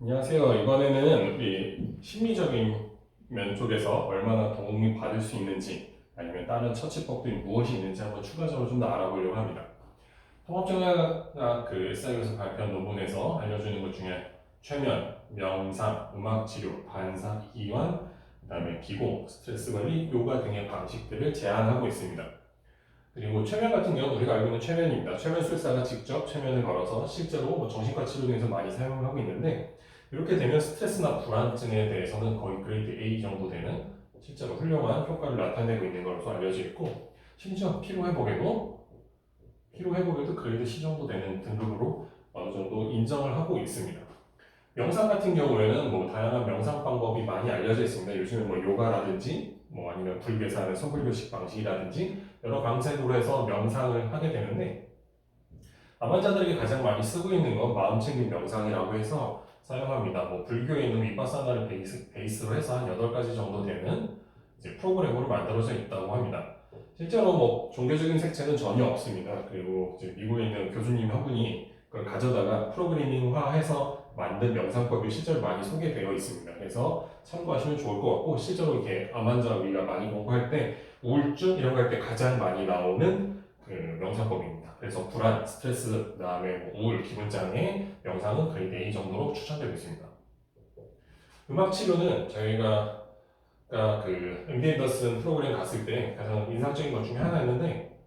안녕하세요. 이번에는 우리 심리적인 면 쪽에서 얼마나 도움이 받을 수 있는지 아니면 다른 처치법들이 무엇이 있는지 한번 추가적으로 좀 더 알아보려고 합니다. 통합정형학 그 SI에서 발표한 논문에서 알려주는 것 중에 최면, 명상, 음악 치료, 반사, 이완, 그다음에 기공, 스트레스 관리, 요가 등의 방식들을 제안하고 있습니다. 그리고 최면 같은 경우는 우리가 알고 있는 최면입니다. 최면 술사가 직접 최면을 걸어서 실제로 뭐 정신과 치료 등에서 많이 사용을 하고 있는데 이렇게 되면 스트레스나 불안증에 대해서는 거의 그레이드 A 정도 되는 실제로 훌륭한 효과를 나타내고 있는 것으로 알려져 있고 심지어 피로 회복에도 피로 회복에도 그레이드 C 정도 되는 등급으로 어느 정도 인정을 하고 있습니다. 명상 같은 경우에는 뭐 다양한 명상 방법이 많이 알려져 있습니다. 요즘에 뭐 요가라든지 뭐 아니면 불교사는 소불교식 방식이라든지 여러 방식으로 해서 명상을 하게 되는데 암환자들에게 가장 많이 쓰고 있는 건 마음 챙김 명상이라고 해서 사용합니다. 뭐 불교에 있는 위파사나를 베이스, 베이스로 해서 한 8가지 정도 되는 이제 프로그램으로 만들어져 있다고 합니다. 실제로 뭐 종교적인 색채는 전혀 없습니다. 그리고 이제 미국에 있는 교수님 한 분이 그걸 가져다가 프로그래밍화해서 만든 명상법이 실제로 많이 소개되어 있습니다. 그래서 참고하시면 좋을 것 같고 실제로 이렇게 암환자 우리가 많이 공부할 때 우울증 이런 거 할 때 가장 많이 나오는 그 명상법입니다. 그래서 불안, 스트레스, 그다음에 뭐 우울, 기분 장애 명상은 그레이드 A 정도로 추천되고 있습니다. 음악 치료는 저희가 아까 그 MD 앤더슨 프로그램 갔을 때 가장 인상적인 것 중에 하나였는데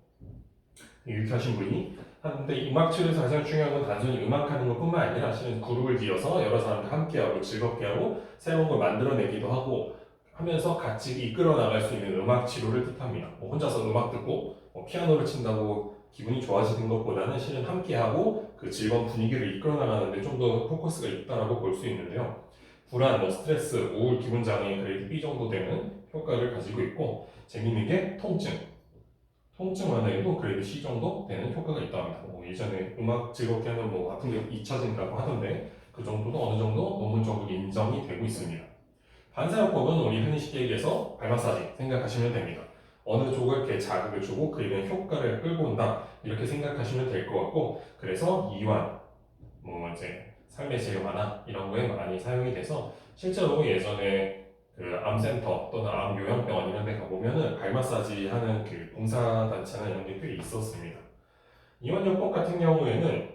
유쾌하신 분이 하는데 음악 치료에서 가장 중요한 건 단순히 음악하는 것뿐만 아니라 실은 그룹을 지어서 여러 사람과 함께하고 즐겁게 하고 새로운 걸 만들어내기도 하고 하면서 같이 이끌어 나갈 수 있는 음악 치료를 뜻합니다. 뭐 혼자서 음악 듣고 뭐 피아노를 친다고 기분이 좋아지는 것보다는 실은 함께하고 그 즐거운 분위기를 이끌어 나가는데 좀 더 포커스가 있다라고 볼 수 있는데요. 불안, 뭐 스트레스, 우울, 기분 장애 그레이드 B 정도 되는 효과를 가지고 있고 재미있는 게 통증. 통증 완화에도 그레이드 C 정도 되는 효과가 있다고 합니다. 뭐 예전에 음악 즐겁게 하는 뭐 아픈 게 잊혀진다고 하던데 그 정도도 어느 정도 논문적으로 인정이 되고 있습니다. 반사요법은 우리 흔히 쉽게 얘기해서 발 마사지 생각하시면 됩니다. 어느 쪽을 자극을 주고 대한 효과를 끌고 온다 이렇게 생각하시면 될 것 같고 그래서 이완, 뭐 이제 삶의 질 완화 이런 거에 많이 사용이 돼서 실제로 예전에 그 암센터 또는 암 요양병원 이런 데 가보면은 발 마사지 하는 그 봉사단체나 이런 게 꽤 있었습니다. 이완요법 같은 경우에는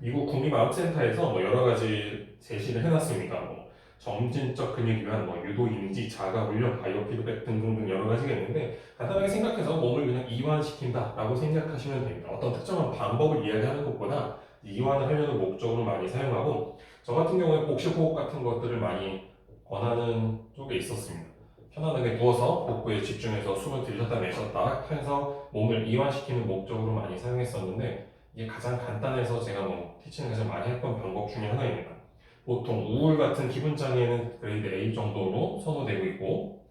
미국 국립암센터에서 뭐 여러 가지 제시를 해놨습니다. 뭐 점진적 근육 이완, 뭐 유도 이미지, 자가 훈련, 바이오 피드백 등등등 여러 가지가 있는데 간단하게 생각해서 몸을 그냥 이완시킨다라고 생각하시면 됩니다. 어떤 특정한 방법을 이야기하는 것보다 이완을 하려는 목적으로 많이 사용하고 저 같은 경우에 복식 호흡 같은 것들을 많이 권하는 쪽에 있었습니다. 편안하게 누워서 복부에 집중해서 숨을 들이셨다 내셨다 해서 몸을 이완시키는 목적으로 많이 사용했었는데 이게 가장 간단해서 제가 뭐 티칭에서 많이 했던 방법 중에 하나입니다. 보통 우울 같은 기분 장애는 그레이드 A 정도로 선호되고 있고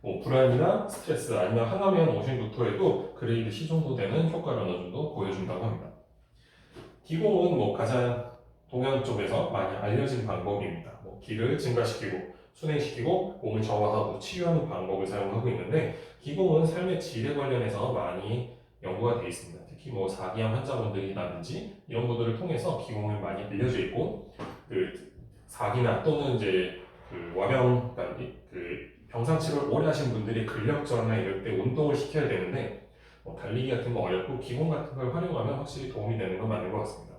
뭐 불안이나 스트레스 아니면 항암형 오신부터에도 그레이드 C 정도 되는 효과를 어느 정도 보여준다고 합니다. 기공은 뭐 가장 동양 쪽에서 많이 알려진 방법입니다. 뭐 기를 증가시키고 순행시키고 몸을 정화하고 치유하는 방법을 사용하고 있는데 기공은 삶의 질에 관련해서 많이 연구가 되어 있습니다. 특히 뭐 사기암 환자분들이라든지 이런 분들을 통해서 기공을 많이 알려져 있고 그 사기나 또는 이제 그 와병 그러니까 이- 그 병상 치료를 오래 하신 분들이 근력 저하나 이럴 때 운동을 시켜야 되는데 뭐 달리기 같은 거 어렵고 기공 같은 걸 활용하면 확실히 도움이 되는 건 맞는 것 같습니다.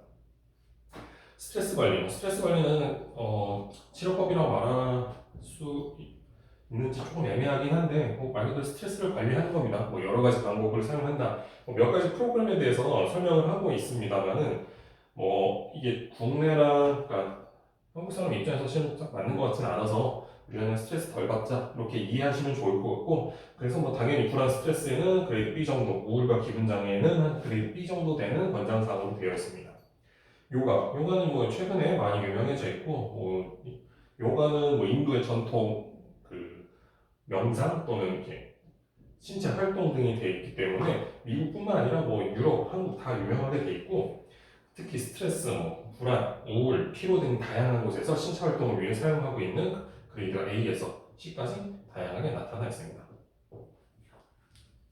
스트레스 관리, 뭐 스트레스 관리는 어, 치료법이라고 말할 수 있는지 조금 애매하긴 한데 뭐 말 그대로 스트레스를 관리하는 겁니다. 뭐 여러 가지 방법을 사용한다. 뭐 몇 가지 프로그램에 대해서 설명을 하고 있습니다만은 뭐 이게 국내랑 그러니까 한국 사람 입장에서 실은 딱 맞는 것 같지는 않아서 우리는 스트레스 덜 받자 이렇게 이해하시면 좋을 것 같고 그래서 뭐 당연히 불안 스트레스에는 그레이드 B 정도 우울과 기분 장애에는 한 그레이드 B 정도 되는 권장 사항으로 되어 있습니다. 요가 요가는 뭐 최근에 많이 유명해져 있고 뭐 이- 요가는 뭐 인도의 전통 그 명상 또는 이렇게 신체 활동 등이 되어 있기 때문에 미국뿐만 아니라 뭐 유럽, 한국 다 유명하게 돼 있고 특히 스트레스, 뭐 불안, 우울, 피로 등 다양한 곳에서 신체 활동을 위해 사용하고 있는 그레이드 A에서 C까지 다양하게 나타나 있습니다.